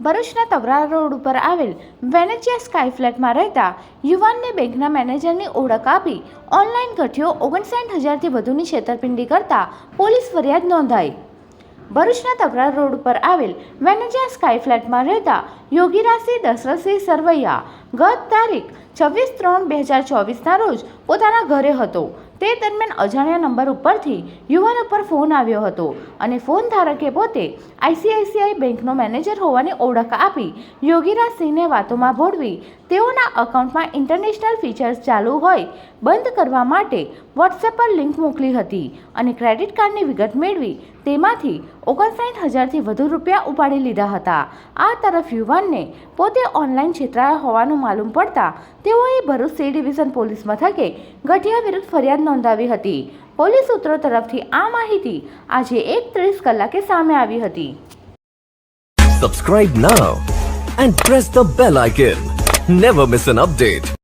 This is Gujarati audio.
ભરૂચના તવરા રોડ ઉપર આવેલ વેનેચિયા સ્કાય ફ્લેટમાં રહેતા યુવાનને બેંકના મેનેજરની ઓળખ આપી ઓનલાઈન ગઠિયો ઓગણસાઠ હજારથી વધુની છેતરપિંડી કરતા પોલીસ ફરિયાદ નોંધાઈ. ભરૂચના તવરા રોડ ઉપર આવેલ વેનેજિયા સ્કાય ફ્લેટમાં રહેતા યોગીરાજસિંહ દશરથસિંહ સરવૈયા ગત તારીખ છવ્વીસ ત્રણ બે હજાર ચોવીસના રોજ પોતાના ઘરે હતો. તે દરમિયાન અજાણ્યા નંબર ઉપરથી યુવાન ઉપર ફોન આવ્યો હતો અને ફોન ધારકે પોતે આઈસીઆઈસીઆઈ બેંકનો મેનેજર હોવાની ઓળખ આપી યોગીરાજસિંહને વાતોમાં ભોળવી તેઓના અકાઉન્ટમાં ઇન્ટરનેશનલ ફીચર્સ ચાલુ હોય બંધ કરવા માટે વોટ્સએપ પર લિંક મોકલી હતી અને ક્રેડિટ કાર્ડની વિગત મેળવી તેમાંથી ઓગણસાઠ હજારથી વધુ રૂપિયા ઉપાડી લીધા હતા. આ તરફ યુવાનને પોતે ઓનલાઈન છેતરાયા હોવાનું માલુમ પડતા તેઓએ ભરૂચ સી ડિવિઝન પોલીસ મથકે ગઠિયા વિરુદ્ધ ફરિયાદ નોંધાવી હતી. પોલીસ સૂત્રો તરફથી આ માહિતી આજે એક ત્રીસ કલાકે સામે આવી હતી. Subscribe now and press the bell icon never miss an update.